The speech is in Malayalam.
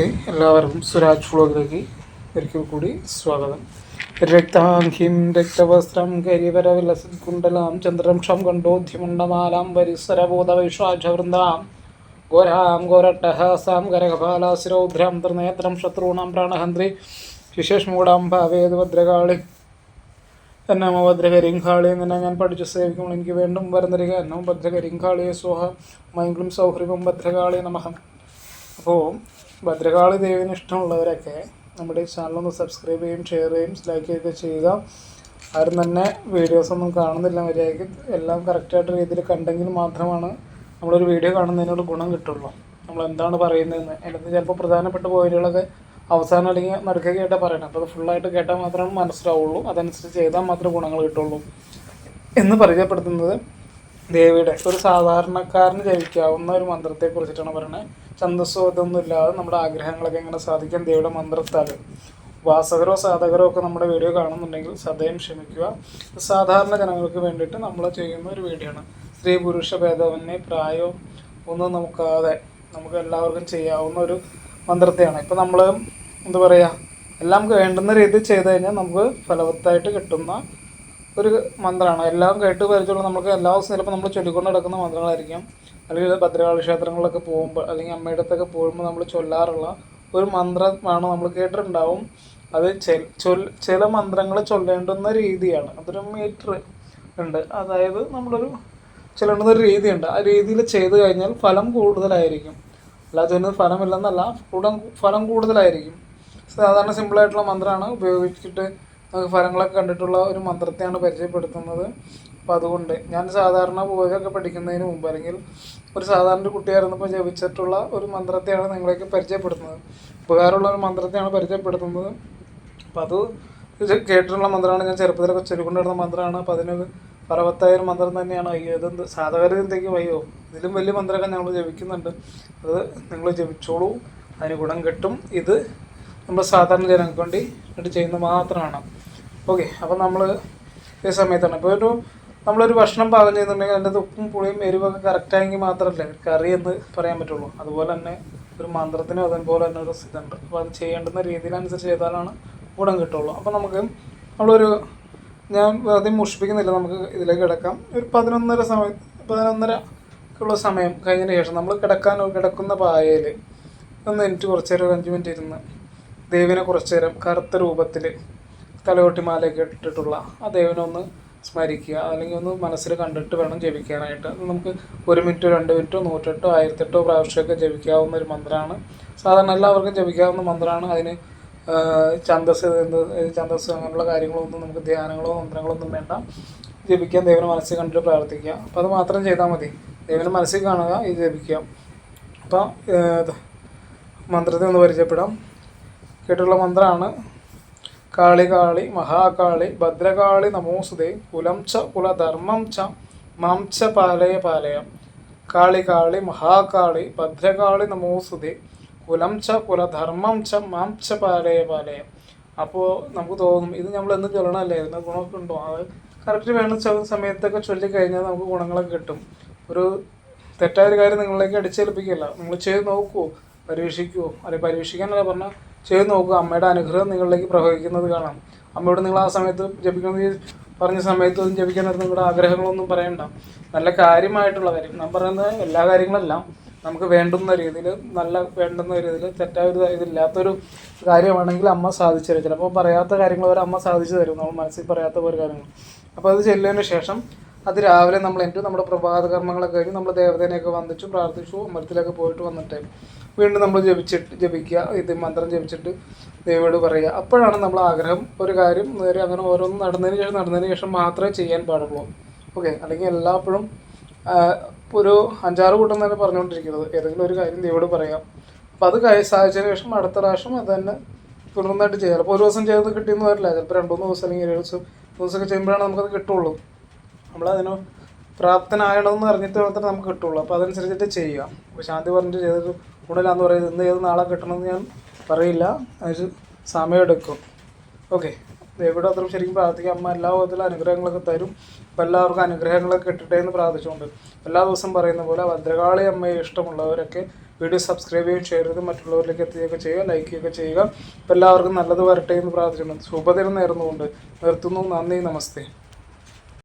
എല്ലാവർക്കും സുരാജ് ഫ്ലോഗിലേക്ക് ഒരിക്കൽ കൂടി സ്വാഗതം. രക്താംഹിം രക്തവസ്ത്രം കരിവരവിലസകുണ്ടലാം ചന്ദ്രംഷം കണ്ടോധ്യമുണ്ടമാലാം പരിസരബോധവൈഷാജവൃന്ദാം ഘോരാം ഘോരട്ടഹാസാം കരകപാലാശിരൗദ്രാം ത്രിനേത്രം ശത്രുണാം പ്രാണഹന്ത്രി ശിശേഷ്മൂടാം ഭാവേത് ഭദ്രകാളി എന്നമോ ഭദ്രകരിങ്കാളി തന്നെ ഞാൻ പഠിച്ചു സേവിക്കുമ്പോൾ എനിക്ക് വീണ്ടും വരുന്നരിക എന്നോ ഭദ്രകരിങ്കാളിയെ സോഹ മൈങ്കിലും സൗഹൃദം ഭദ്രകാളി നമഹം. അപ്പോൾ ഭദ്രകാളി ദേവിന് ഇഷ്ടമുള്ളവരൊക്കെ നമ്മുടെ ഈ ചാനലൊന്ന് സബ്സ്ക്രൈബ് ചെയ്യും ഷെയർ ചെയ്യും ലൈക്ക് ചെയ്യുക ചെയ്യുക. ആരും തന്നെ വീഡിയോസ് ഒന്നും കാണുന്നില്ല മര്യാദയ്ക്ക്. എല്ലാം കറക്റ്റായിട്ട് രീതിയിൽ കണ്ടെങ്കിൽ മാത്രമാണ് നമ്മളൊരു വീഡിയോ കാണുന്നതിനോട് ഗുണം കിട്ടുള്ളൂ. നമ്മൾ എന്താണ് പറയുന്നതെന്ന്. അതിനകത്ത് ചിലപ്പോൾ പ്രധാനപ്പെട്ട പോയിന്റുകളൊക്കെ അവസാനം അല്ലെങ്കിൽ നടുക്കൊക്കെയായിട്ടാണ് പറയണം. അപ്പോൾ അത് ഫുള്ളായിട്ട് കേട്ടാൽ മാത്രമേ മനസ്സിലാവുള്ളൂ. അതനുസരിച്ച് ചെയ്താൽ മാത്രമേ ഗുണങ്ങൾ കിട്ടുള്ളൂ എന്ന് പരിചയപ്പെടുത്തുന്നത് ദേവിയുടെ ഒരു സാധാരണക്കാരന് ജപിക്കാവുന്ന ഒരു മന്ത്രത്തെ കുറിച്ചിട്ടാണ് പറയുന്നത് ഛന്ദസ്സോ ഇതൊന്നും ഇല്ലാതെ നമ്മുടെ ആഗ്രഹങ്ങളൊക്കെ എങ്ങനെ സാധിക്കാൻ ദേവിയുടെ മന്ത്രത്താൽ ഉപാസകരോ സാധകരോ ഒക്കെ നമ്മുടെ വീഡിയോ കാണുന്നുണ്ടെങ്കിൽ സദയം ക്ഷമിക്കുക. സാധാരണ ജനങ്ങൾക്ക് വേണ്ടിയിട്ട് നമ്മൾ ചെയ്യുന്ന ഒരു വീഡിയോ ആണ് സ്ത്രീ പുരുഷ ഭേദവനെ പ്രായോ ഒന്നും നമുക്കാതെ നമുക്ക് എല്ലാവർക്കും ചെയ്യാവുന്ന ഒരു മന്ത്രത്തെയാണ്. ഇപ്പം നമ്മൾ എന്താ പറയുക എല്ലാം വേണ്ടുന്ന രീതിയിൽ ചെയ്ത് കഴിഞ്ഞാൽ നമുക്ക് ഫലവത്തായിട്ട് കിട്ടുന്ന ഒരു മന്ത്രമാണ്. എല്ലാം കേട്ട് പരിചയമുള്ള നമുക്ക് എല്ലാ ദിവസവും ചിലപ്പോൾ നമ്മൾ ചൊല്ലിക്കൊണ്ട് നടക്കുന്ന മന്ത്രങ്ങളായിരിക്കും. അല്ലെങ്കിൽ ഭദ്രകാളി ക്ഷേത്രങ്ങളിലൊക്കെ പോകുമ്പോൾ അല്ലെങ്കിൽ അമ്മയുടെ അടുത്തൊക്കെ പോകുമ്പോൾ നമ്മൾ ചൊല്ലാറുള്ള ഒരു മന്ത്രമാണ് നമ്മൾ കേട്ടിട്ടുണ്ടാവും. അത് ചില മന്ത്രങ്ങൾ ചൊല്ലേണ്ടുന്ന രീതിയാണ്. അതൊരു മീറ്റർ ഉണ്ട്. അതായത് നമ്മളൊരു ചൊല്ലേണ്ടുന്ന ഒരു രീതിയുണ്ട്. ആ രീതിയിൽ ചെയ്ത് കഴിഞ്ഞാൽ ഫലം കൂടുതലായിരിക്കും. അല്ലാതെ ചൊല്ലുന്നത് ഫലമില്ലെന്നല്ല കൂടം ഫലം കൂടുതലായിരിക്കും. സാധാരണ സിമ്പിളായിട്ടുള്ള മന്ത്രമാണ് ഉപയോഗിച്ചിട്ട് ഫലങ്ങളൊക്കെ കണ്ടിട്ടുള്ള ഒരു മന്ത്രത്തെയാണ് പരിചയപ്പെടുത്തുന്നത്. അപ്പം അതുകൊണ്ട് ഞാൻ സാധാരണ പൂജയൊക്കെ പഠിക്കുന്നതിന് മുമ്പ് അല്ലെങ്കിൽ ഒരു സാധാരണ കുട്ടിയായിരുന്നപ്പോൾ ജപിച്ചിട്ടുള്ള ഒരു മന്ത്രത്തെയാണ് നിങ്ങളെയൊക്കെ പരിചയപ്പെടുത്തുന്നത്. ഉപകാരമുള്ള ഒരു മന്ത്രത്തെയാണ് പരിചയപ്പെടുത്തുന്നത്. അപ്പം അത് കേട്ടിട്ടുള്ള മന്ത്രമാണ്. ഞാൻ ചെറുപ്പത്തിലൊക്കെ ചൊല്ലിക്കൊണ്ടിരുന്ന മന്ത്രമാണ്. അപ്പം അതിന് അറുപത്തായിരം മന്ത്രം തന്നെയാണ്. അയ്യോ ഇതെന്ത് സാധാരണ എന്തെങ്കിലും അയ്യോ ഇതിലും വലിയ മന്ത്രമൊക്കെ ഞങ്ങൾ ജപിക്കുന്നുണ്ട്. അത് നിങ്ങൾ ജപിച്ചോളൂ. അതിന് ഗുണം കിട്ടും. ഇത് നമ്മൾ സാധാരണ ജനങ്ങൾക്ക് വേണ്ടി ചെയ്യുന്നത് മാത്രമാണ്. ഓക്കെ അപ്പം നമ്മൾ ഈ സമയത്താണ്. ഇപ്പോൾ ഒരു നമ്മളൊരു ഭക്ഷണം പാകം ചെയ്യുന്നുണ്ടെങ്കിൽ അതിന്റെ ഉപ്പും പുളിയും എരിവൊക്കെ കറക്റ്റായെങ്കിൽ മാത്രമല്ലേ കറി എന്ന് പറയാൻ പറ്റുള്ളൂ. അതുപോലെ തന്നെ ഒരു മന്ത്രത്തിനും അതുപോലെ തന്നെ ഒരു ഇതുണ്ട്. അപ്പോൾ അത് ചെയ്യേണ്ടുന്ന രീതിയിലനുസരിച്ച് ചെയ്താലാണ് ഗുണം കിട്ടുള്ളൂ. അപ്പോൾ നമുക്ക് നമ്മളൊരു ഞാൻ വെറുതെ മുഷിപ്പിക്കുന്നില്ല നമുക്ക് ഇതിലേക്ക് കിടക്കാം. ഒരു പതിനൊന്നര സമയം പതിനൊന്നര ഉള്ള സമയം കഴിഞ്ഞതിന് ശേഷം നമ്മൾ കിടക്കാൻ കിടക്കുന്ന പായയിൽ ഒന്ന് എനിക്ക് കുറച്ച് നേരം ഒരു അഞ്ച് മിനിറ്റ് ഇരുന്ന് ദേവിനെ കുറച്ച് നേരം കറുത്ത രൂപത്തിൽ തലകൊട്ടി മാല ഇട്ടിട്ടുള്ള ആ ദേവനെ ഒന്ന് സ്മരിക്കുക. അല്ലെങ്കിൽ ഒന്ന് മനസ്സിൽ കണ്ടിട്ട് വേണം ജപിക്കാനായിട്ട്. നമുക്ക് ഒരു മിനിറ്റോ രണ്ട് മിനിറ്റോ നൂറ്റെട്ടോ ആയിരത്തെട്ടോ പ്രാവശ്യമൊക്കെ ജപിക്കാവുന്ന ഒരു മന്ത്രമാണ് സാധാരണ എല്ലാവർക്കും ജപിക്കാവുന്ന മന്ത്രമാണ് അതിന് ഛന്തസ് എന്ത് ഛന്ദസ് അങ്ങനെയുള്ള കാര്യങ്ങളൊന്നും നമുക്ക് ധ്യാനങ്ങളോ മന്ത്രങ്ങളോ ഒന്നും വേണ്ട. ജപിക്കാൻ ദൈവനെ മനസ്സിൽ കണ്ടിട്ട് പ്രാർത്ഥിക്കുക. അപ്പോൾ അത് മാത്രം ചെയ്താൽ മതി. ദൈവനെ മനസ്സിൽ കാണുക ഇത് ജപിക്കുക. അപ്പോൾ മന്ത്രത്തെ ഒന്ന് പരിചയപ്പെടാം. കേട്ടുള്ള മന്ത്രമാണ് കാളി കാളി മഹാകാളി ഭദ്രകാളി നമോസുതേ കുലം ച കുലധർമ്മം ച മാം ച പാലയ പാലയ. കാളി കാളി മഹാകാളി ഭദ്രകാളി നമോസുതേ കുലം ച കുലധർമ്മം ച മാം ച പാലയ പാലയ. അപ്പോൾ നമുക്ക് തോന്നും ഇത് നമ്മൾ എന്ന് ചൊല്ലണമല്ലായിരുന്നു ഗുണമൊക്കെ ഉണ്ടോ? അത് കറക്റ്റ് വേണം സമയത്തൊക്കെ ചൊല്ലിക്കഴിഞ്ഞാൽ നമുക്ക് ഗുണങ്ങളൊക്കെ കിട്ടും. ഒരു തെറ്റായ ഒരു കാര്യം നിങ്ങളിലേക്ക് അടിച്ചേൽപ്പിക്കില്ല നിങ്ങൾ ചെയ്ത് നോക്കുമോ പരീക്ഷിക്കുമോ അല്ലെങ്കിൽ പരീക്ഷിക്കാനല്ല പറഞ്ഞാൽ ചെയ്ത് നോക്കുക. അമ്മയുടെ അനുഗ്രഹം നിങ്ങളിലേക്ക് പ്രവഹിക്കുന്നത് കാണാം. അമ്മയോട് നിങ്ങൾ ആ സമയത്ത് ജപിക്കണമെങ്കിൽ പറഞ്ഞ സമയത്ത് ഒന്നും ജപിക്കാനായിട്ട് നിങ്ങളുടെ ആഗ്രഹങ്ങളൊന്നും പറയണ്ട. നല്ല കാര്യമായിട്ടുള്ള കാര്യം. ഞാൻ പറയുന്നത് എല്ലാ കാര്യങ്ങളെല്ലാം നമുക്ക് വേണ്ടുന്ന രീതിയിൽ നല്ല വേണ്ടുന്ന രീതിയിൽ തെറ്റായ ഒരു ഇതില്ലാത്തൊരു കാര്യമാണെങ്കിൽ അമ്മ സാധിച്ചു തരും. ചിലപ്പോൾ പറയാത്ത കാര്യങ്ങൾ വരെ അമ്മ സാധിച്ചു തരും. നമ്മൾ മനസ്സിൽ പറയാത്ത ഒരു കാര്യങ്ങൾ. അപ്പോൾ അത് ചെല്ലുന്നതിന് ശേഷം അത് രാവിലെ നമ്മൾ എന്റെ നമ്മുടെ പ്രഭാത കർമ്മങ്ങളൊക്കെ കഴിഞ്ഞ് നമ്മൾ ദേവതേനെയൊക്കെ വന്നിച്ചു പ്രാർത്ഥിച്ചു അമ്പലത്തിലൊക്കെ പോയിട്ട് വന്നിട്ട് വീണ്ടും നമ്മൾ ജപിച്ചിട്ട് ജപിക്കുക ഇത് മന്ത്രം ജപിച്ചിട്ട് ദേവിയോട് പറയുക. അപ്പോഴാണ് നമ്മൾ ആഗ്രഹം ഒരു കാര്യം നേരെ അങ്ങനെ ഓരോന്നും നടന്നതിന് ശേഷം നടന്നതിന് ശേഷം മാത്രമേ ചെയ്യാൻ പാടുള്ളൂ. ഓക്കെ അല്ലെങ്കിൽ എല്ലാപ്പോഴും ഒരു അഞ്ചാറ് കൂട്ടം തന്നെ പറഞ്ഞുകൊണ്ടിരിക്കുന്നത്. ഏതെങ്കിലും ഒരു കാര്യം ദേവിയോട് പറയാം. അപ്പോൾ അത് കഴി സാധിച്ചതിന് ശേഷം അടുത്ത പ്രാവശ്യം അത് തന്നെ തുടർന്നായിട്ട് ചെയ്യാം. ചിലപ്പോൾ ഒരു ദിവസം ചെയ്ത് കിട്ടിയെന്ന് വരില്ല. ചിലപ്പോൾ രണ്ടു മൂന്ന് ദിവസം അല്ലെങ്കിൽ ഏഴ് ദിവസം ദിവസമൊക്കെ ചെയ്യുമ്പോഴാണ് നമുക്കത് കിട്ടുള്ളൂ. നമ്മളതിന് പ്രാപ്തനായണമെന്ന് അറിഞ്ഞിട്ട് മാത്രമേ നമുക്ക് കിട്ടുള്ളൂ. അപ്പോൾ അതനുസരിച്ചിട്ട് ചെയ്യുക. അപ്പോൾ ശാന്തി പറഞ്ഞിട്ട് ചെയ്തൊരു ഗുണമില്ലാന്ന് പറയുന്നത് ഇന്ന് ചെയ്ത് നാളെ കിട്ടണമെന്ന് ഞാൻ പറയില്ല. അതിന് സമയമെടുക്കും ഓക്കെ. ദേവിയുടെ അത്രയും ശരിക്കും പ്രാർത്ഥിക്കുക അമ്മ എല്ലാ വിധത്തിലും അനുഗ്രഹങ്ങളൊക്കെ തരും. അപ്പോൾ എല്ലാവർക്കും അനുഗ്രഹങ്ങളൊക്കെ കിട്ടട്ടെ എന്ന് പ്രാർത്ഥിച്ചുകൊണ്ട്. എല്ലാ ദിവസവും പറയുന്ന പോലെ ഭദ്രകാളി അമ്മയെ ഇഷ്ടമുള്ളവരൊക്കെ വീഡിയോ സബ്സ്ക്രൈബ് ചെയ്യുകയും ഷെയർ ചെയ്ത് മറ്റുള്ളവരിലേക്ക് എത്തുകയൊക്കെ ചെയ്യുക. ലൈക്ക് ചെയ്യുകയൊക്കെ ചെയ്യുക. അപ്പോൾ എല്ലാവർക്കും നല്ലത് വരട്ടെ എന്ന് പ്രാർത്ഥിക്കുന്നു ശുഭദിനം നേർന്നുകൊണ്ട് നിർത്തുന്നു. നന്ദി. നമസ്തേ.